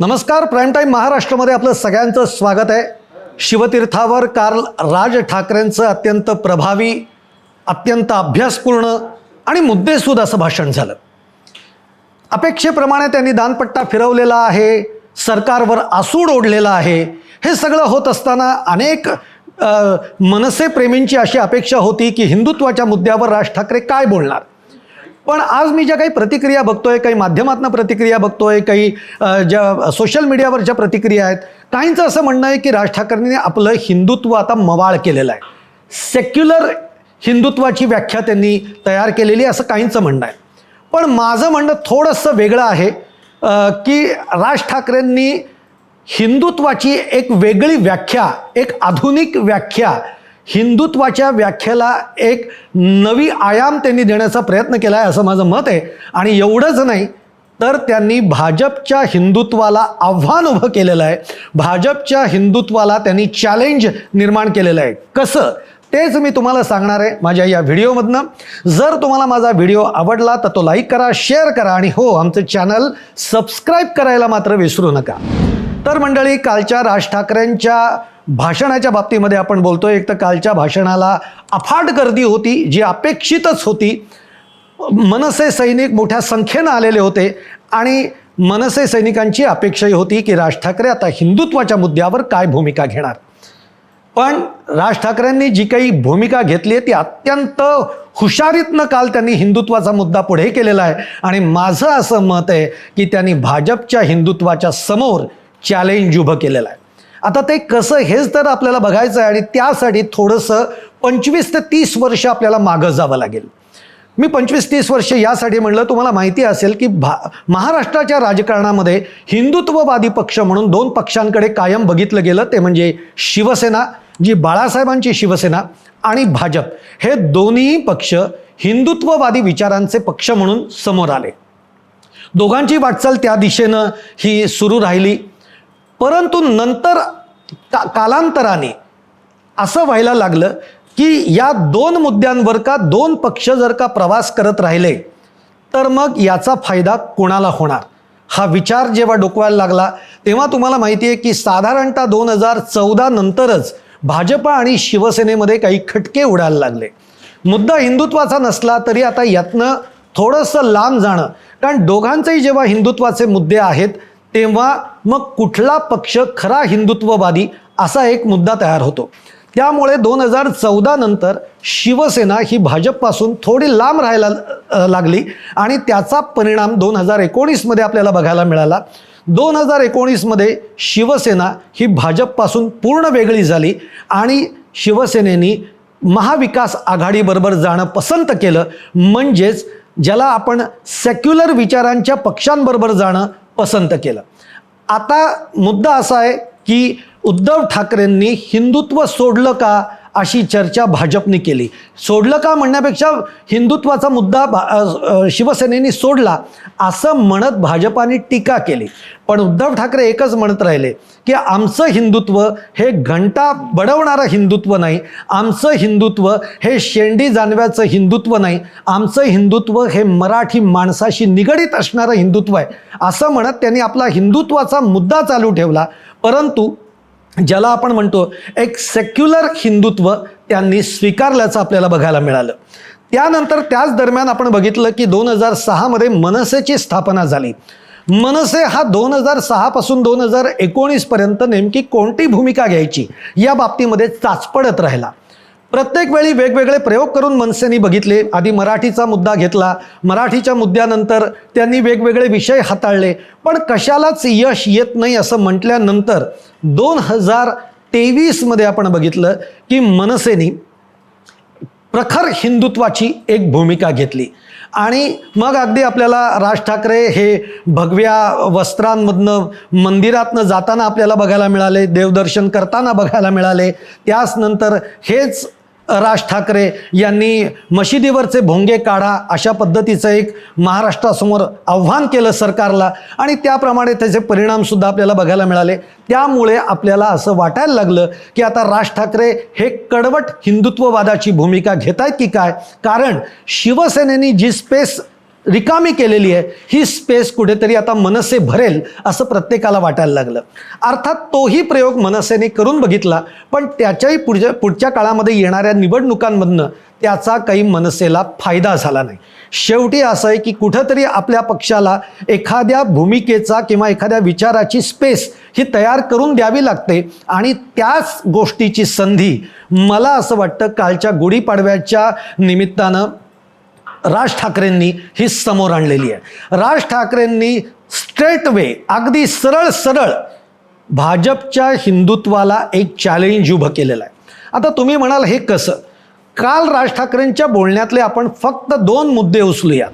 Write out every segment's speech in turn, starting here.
नमस्कार prime time महाराष्ट्रामध्ये आपलं सगळ्यांचं स्वागत आहे. शिवतीर्थावर काल राज ठाकरेंचं अत्यंत प्रभावी अत्यंत अभ्यासपूर्ण आणि मुद्देसूद असं भाषण झालं. अपेक्षेप्रमाणे त्यांनी दानपट्टा फिरवलेला आहे सरकारवर आसूड ओढलेला आहे. हे सगळं होत असताना अनेक मनसेप्रेमींची अशी अपेक्षा होती की हिंदुत्वाच्या मुद्द्यावर राज ठाकरे काय बोलणार? पण आज मी ज्या काही प्रतिक्रिया बघतोय काही माध्यमातनं प्रतिक्रिया बघतोय काही ज्या सोशल मीडियावरच्या प्रतिक्रिया आहेत काहींचं असं म्हणणं आहे की राज ठाकरेंनी आपलं हिंदुत्व आता मवाळ केलेलं आहे. सेक्युलर हिंदुत्वाची व्याख्या त्यांनी तयार केलेली असं काहींचं म्हणणं आहे. पण माझं म्हणणं थोडंसं वेगळं आहे की राज ठाकरेंनी हिंदुत्वाची एक वेगळी व्याख्या एक आधुनिक व्याख्या हिंदुत्वाच्या व्याख्येला एक नवी आयाम त्यांनी देण्याचा प्रयत्न केला आहे असं माझं मत आहे. आणि एवढंच नाही तर त्यांनी भाजपच्या हिंदुत्वाला आव्हान उभं केलेलं आहे. भाजपच्या हिंदुत्वाला त्यांनी चॅलेंज निर्माण केलेलं आहे. कसं? तेच मी तुम्हाला सांगणार आहे माझ्या या व्हिडिओमधनं. जर तुम्हाला माझा व्हिडिओ आवडला तर तो लाईक करा शेअर करा आणि हो आमचं चॅनल सबस्क्राईब करायला मात्र विसरू नका. तर मंडळी कालच्या राज ठाकरेंच्या भाषणाच्या बाबतीमध्ये आपण बोलतोय. एक तर कालच्या भाषणाला अफाट गर्दी होती जी अपेक्षितच होती. मनसे सैनिक मोठ्या संख्येनं आलेले होते आणि मनसे सैनिकांची अपेक्षाही होती की राज ठाकरे आता हिंदुत्वाच्या मुद्द्यावर काय भूमिका घेणार. पण राज ठाकरेंनी जी काही भूमिका घेतली आहे ती अत्यंत हुशारीतनं काल त्यांनी हिंदुत्वाचा मुद्दा पुढे केलेला आहे. आणि माझं असं मत आहे की त्यांनी भाजपच्या हिंदुत्वाच्या समोर चॅलेंज उभं केलेलं आहे. आता ते कसं हेच तर आपल्याला बघायचं आहे आणि त्यासाठी थोडंसं पंचवीस ते तीस वर्ष आपल्याला मागं जावं लागेल. मी पंचवीस तीस वर्ष यासाठी म्हणलं तुम्हाला माहिती असेल की भा महाराष्ट्राच्या राजकारणामध्ये हिंदुत्ववादी पक्ष म्हणून दोन पक्षांकडे कायम बघितलं गेलं ते म्हणजे शिवसेना जी बाळासाहेबांची शिवसेना आणि भाजप. हे दोन्ही पक्ष हिंदुत्ववादी विचारांचे पक्ष म्हणून समोर आले. दोघांची वाटचाल त्या दिशेनं ही सुरू राहिली. परंतु नंतर का कालांतराने असं व्हायला लागलं की या दोन मुद्द्यांवर का दोन पक्ष जर का प्रवास करत राहिले तर मग याचा फायदा कोणाला होणार? हा विचार जेव्हा डोकवायला लागला तेव्हा तुम्हाला माहिती आहे की साधारणतः दोन हजार चौदा नंतरच भाजपा आणि शिवसेनेमध्ये काही खटके उडायला लागले. मुद्दा हिंदुत्वाचा नसला तरी आता यातनं थोडंसं लांब जाणं कारण दोघांचेही जेव्हा हिंदुत्वाचे मुद्दे आहेत तेव्हा मग कुठला पक्ष खरा हिंदुत्ववादी असा एक मुद्दा तयार होतो. त्यामुळे दोन हजार चौदा नंतर शिवसेना ही भाजपपासून थोडी लांब राहायला लागली आणि त्याचा परिणाम दोन हजार एकोणीसमध्ये आपल्याला बघायला मिळाला. दोन हजार एकोणीसमध्ये शिवसेना ही भाजपपासून पूर्ण वेगळी झाली आणि शिवसेनेनी महाविकास आघाडीबरोबर जाणं पसंत केलं. म्हणजेच ज्याला आपण सेक्युलर विचारांच्या पक्षांबरोबर जाणं पसंत केलं. आता मुद्दा असा आहे की उद्धव ठाकरेंनी हिंदुत्व सोडलं का? अशी चर्चा भाजपने केली. सोडलं का म्हणण्यापेक्षा हिंदुत्वाचा मुद्दा भा- शिवसेनेने सोडला असं म्हणत भाजपाने टीका केली. पण उद्धव ठाकरे एकच म्हणत राहिले की आमचं हिंदुत्व हे घंटा बडवणारं हिंदुत्व नाही आमचं हिंदुत्व हे शेंडी जानव्याचं हिंदुत्व नाही आमचं हिंदुत्व हे मराठी माणसाशी निगडीत असणारं हिंदुत्व आहे असं म्हणत त्यांनी आपला हिंदुत्वाचा मुद्दा चालू ठेवला. परंतु ज्याला आपण म्हणतो एक सेक्युलर हिंदुत्व त्यांनी स्वीकारल्याचं आपल्याला बघायला मिळालं. त्यानंतर त्याच दरम्यान आपण बघितलं की दोन हजार सहामध्ये मनसेची स्थापना झाली. मनसे हा दोन हजार सहापासून दोन हजार एकोणीसपर्यंत नेमकी कोणती भूमिका घ्यायची या बाबतीमध्ये चाचपडत राहिला. प्रत्येक वेळी वेगवेगळे प्रयोग करून मनसेने बघितले. आधी मराठीचा मुद्दा घेतला. मराठीच्या मुद्द्यानंतर त्यांनी वेगवेगळे विषय हाताळले. पण कशालाच यश येत नाही असं म्हटल्यानंतर दोन हजार तेवीसमध्ये आपण बघितलं की मनसेनी प्रखर हिंदुत्वाची एक भूमिका घेतली. आणि मग अगदी आपल्याला राज ठाकरे हे भगव्या वस्त्रांमधनं मंदिरातनं जाताना आपल्याला बघायला मिळाले देवदर्शन करताना बघायला मिळाले. त्याच नंतर हेच राज ठाकरे यांनी मशिदीवरचे भोंगे काढा अशा पद्धतीचं एक महाराष्ट्रासमोर आव्हान केलं सरकारला. आणि त्याप्रमाणे त्याचे परिणामसुद्धा आपल्याला बघायला मिळाले. त्यामुळे आपल्याला असं वाटायला लागलं की आता राज ठाकरे हे कडवट हिंदुत्ववादाची भूमिका घेत आहेत की काय? कारण शिवसेनेने जी स्पेस रिकामी केलेली आहे ही स्पेस कुठेतरी आता मनसे भरेल असं प्रत्येकाला वाटायला लागलं. अर्थात तोही प्रयोग मनसेने करून बघितला पण त्याच्याही पुढच्या पुढच्या काळामध्ये येणाऱ्या निवडणुकांमधनं त्याचा काही मनसेला फायदा झाला नाही. शेवटी असं आहे की कुठंतरी आपल्या पक्षाला एखाद्या भूमिकेचा किंवा एखाद्या विचाराची स्पेस ही तयार करून द्यावी लागते आणि त्याच गोष्टीची संधी मला असं वाटतं कालच्या गुढीपाडव्याच्या निमित्तानं राज ठाकरेंनी ही समोर आणलेली आहे. राज ठाकरेंनी स्ट्रेट वे अगदी सरळ सरळ भाजपच्या हिंदुत्वाला एक चॅलेंज उभं केलेलं आहे. आता तुम्ही म्हणाल हे कसं? काल राज ठाकरेंच्या बोलण्यातले आपण फक्त दोन मुद्दे उचलूया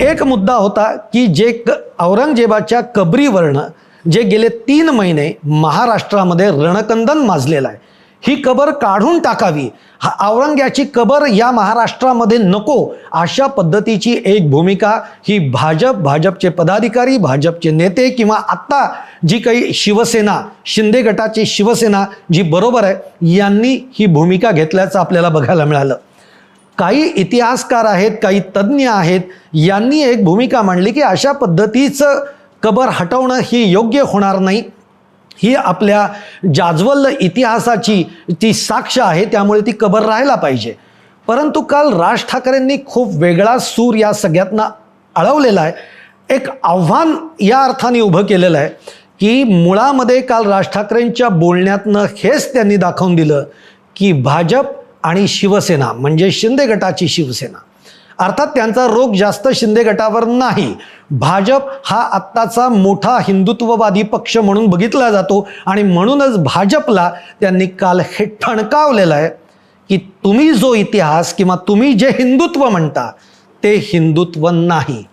एक मुद्दा होता की जे क औरंगजेबाच्या कबरीवरनं जे गेले तीन महिने महाराष्ट्रामध्ये रणकंदन माजलेलं आहे. ही कबर काढून टाकावी. हा औरंग्याची कबर या महाराष्ट्रामध्ये नको. अशा पद्धतीची एक भूमिका ही भाजप भाजपचे पदाधिकारी भाजपचे नेते किंवा आत्ता जी काही शिवसेना शिंदे गटाची शिवसेना जी बरोबर आहे यांनी ही भूमिका घेतल्याचं आपल्याला बघायला मिळालं. काही इतिहासकार आहेत काही तज्ज्ञ आहेत यांनी एक भूमिका मांडली की अशा पद्धतीचं कबर हटवणं ही योग्य होणार नाही. ही आपल्या जाज्वल्य इतिहासाची ती साक्ष आहे त्यामुळे ती कबर राहायला पाहिजे. परंतु काल राज ठाकरेंनी खूप वेगळा सूर या सगळ्यातनं अळवलेला आहे. एक आव्हान या अर्थाने उभं केलेलं आहे की मुळामध्ये काल राज ठाकरेंच्या बोलण्यातनं हेच त्यांनी दाखवून दिलं की भाजप आणि शिवसेना म्हणजे शिंदे गटाची शिवसेना अर्थात त्यांचा रोग जास्त शिंदे गटावर नाही भाजप हा आत्ताचा मोठा हिंदुत्ववादी पक्ष म्हणून बघितला जातो आणि म्हणूनच भाजपला त्यांनी काल हे ठणकावलेलं आहे की तुम्ही जो इतिहास किंवा तुम्ही जे हिंदुत्व म्हणता ते हिंदुत्व नाही.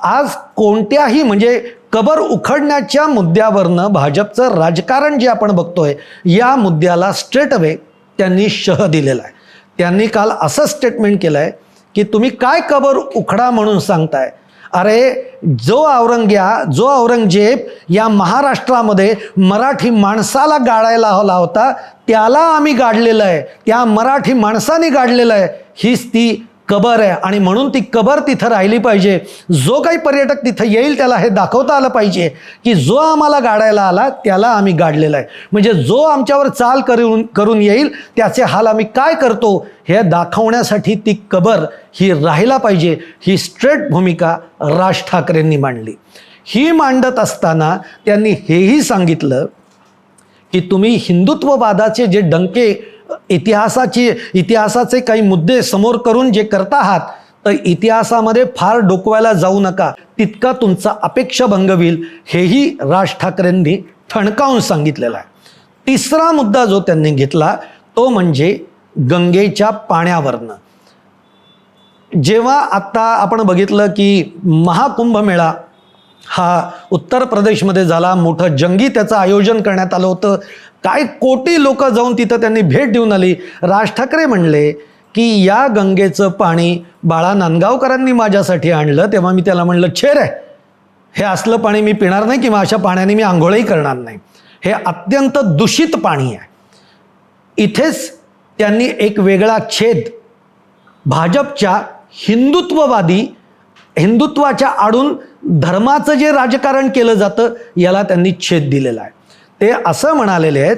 आज कोणत्याही म्हणजे कबर उखडण्याच्या मुद्द्यावरनं भाजपचं राजकारण जे आपण बघतोय या मुद्द्याला स्ट्रेट अवे त्यांनी शह दिलेला आहे. त्यांनी काल असं स्टेटमेंट केलं आहे की तुम्ही काय कबर उखडा म्हणून सांगताय? अरे जो औरंग्या जो औरंगजेब या महाराष्ट्रामध्ये मराठी माणसाला गाळायला हवा होता त्याला आम्ही गाडलेलं आहे. त्या मराठी माणसाने गाडलेलं आहे. हीच ती कबर आहे. आणि म्हणून ती कबर तिथं राहिली पाहिजे. जो काही पर्यटक तिथं येईल त्याला हे दाखवता आलं पाहिजे की जो आम्हाला गाडायला आला त्याला आम्ही गाडलेला आहे. म्हणजे जो आमच्यावर चाल करून करून येईल त्याचे हाल आम्ही काय करतो हे दाखवण्यासाठी ती कबर ही राहायला पाहिजे. ही स्ट्रेट भूमिका राज ठाकरेंनी मांडली. ही मांडत असताना त्यांनी हेही सांगितलं की तुम्ही हिंदुत्ववादाचे जे डंके इतिहासाची इतिहासाचे काही मुद्दे समोर करून जे करता आहात तर इतिहासामध्ये फार डोकवायला जाऊ नका. तितका तुमचा अपेक्षाभंग होईल हेही राज ठाकरेंनी ठणकावून सांगितलेलं आहे. तिसरा मुद्दा जो त्यांनी घेतला तो म्हणजे गंगेच्या पाण्यावरनं. जेव्हा आत्ता आपण बघितलं की महाकुंभमेळा हा उत्तर प्रदेशमध्ये झाला मोठं जंगी त्याचं आयोजन करण्यात आलं होतं. काय कोटी लोक जाऊन तिथं त्यांनी भेट देऊन आली. राज ठाकरे म्हणले की या गंगेचं पाणी बाळा नांदगावकरांनी माझ्यासाठी आणलं तेव्हा मी त्याला म्हणलं छेर आहे हे असलं पाणी मी पिणार नाही किंवा अशा पाण्याने मी आंघोळही करणार नाही. हे अत्यंत दूषित पाणी आहे. इथेच त्यांनी एक वेगळा छेद. भाजपच्या हिंदुत्ववादी हिंदुत्वाच्या आडून धर्माचं जे राजकारण केलं जातं याला त्यांनी छेद दिलेला आहे. ते असं म्हणालेले आहेत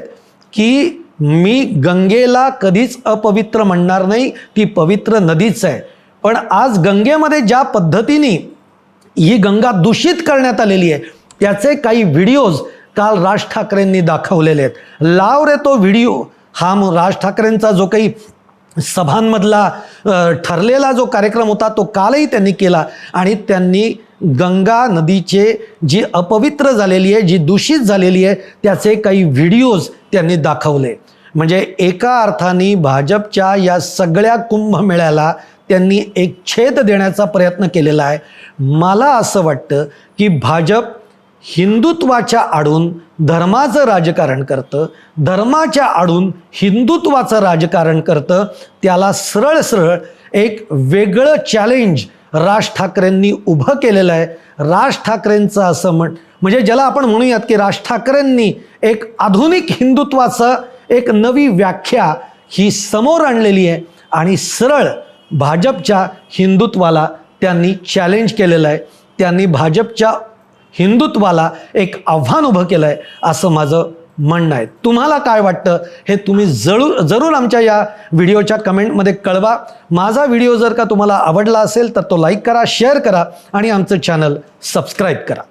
की मी गंगेला कधीच अपवित्र म्हणणार नाही ती पवित्र नदीच आहे. पण आज गंगेमध्ये ज्या पद्धतीने ही गंगा दूषित करण्यात आलेली आहे त्याचे काही व्हिडिओज काल राज ठाकरेंनी दाखवलेले आहेत. लाव रे तो व्हिडिओ. हा मग राज ठाकरेंचा जो काही सभांमधला ठरलेला जो कार्यक्रम होता तो कालही त्यांनी केला आणि त्यांनी गंगा नदीचे जी अपवित्र झालेली आहे जी दूषित झालेली आहे त्याचे काही व्हिडिओज त्यांनी दाखवले. म्हणजे एका अर्थाने भाजपच्या या सगळ्या कुंभमेळ्याला त्यांनी एक छेद देण्याचा प्रयत्न केलेला आहे. मला असं वाटतं की भाजप हिंदुत्वाच्या आडून धर्माचं राजकारण करतं धर्माच्या आडून हिंदुत्वाचं राजकारण करतं त्याला सरळ सरळ एक वेगळं चॅलेंज राज ठाकरेंनी उभं केलेलं आहे. राज ठाकरेंचं असं म्हण म्हणजे ज्याला आपण म्हणूयात की राज ठाकरेंनी एक आधुनिक हिंदुत्वाचं एक नवी व्याख्या ही समोर आणलेली आहे आणि सरळ भाजपच्या हिंदुत्वाला त्यांनी चॅलेंज केलेलं आहे. त्यांनी भाजपच्या हिंदुत्वाला एक आव्हान उभं केलं आहे असं माझं म्हणणं आहे तुम्हाला काय वाटतं हे तुम्ही जरूर जरूर आमच्या या व्हिडिओच्या कमेंटमध्ये कळवा. माझा व्हिडिओ जर का तुम्हाला आवडला असेल तर तो लाईक करा शेअर करा आणि आमचं चॅनल सबस्क्राईब करा.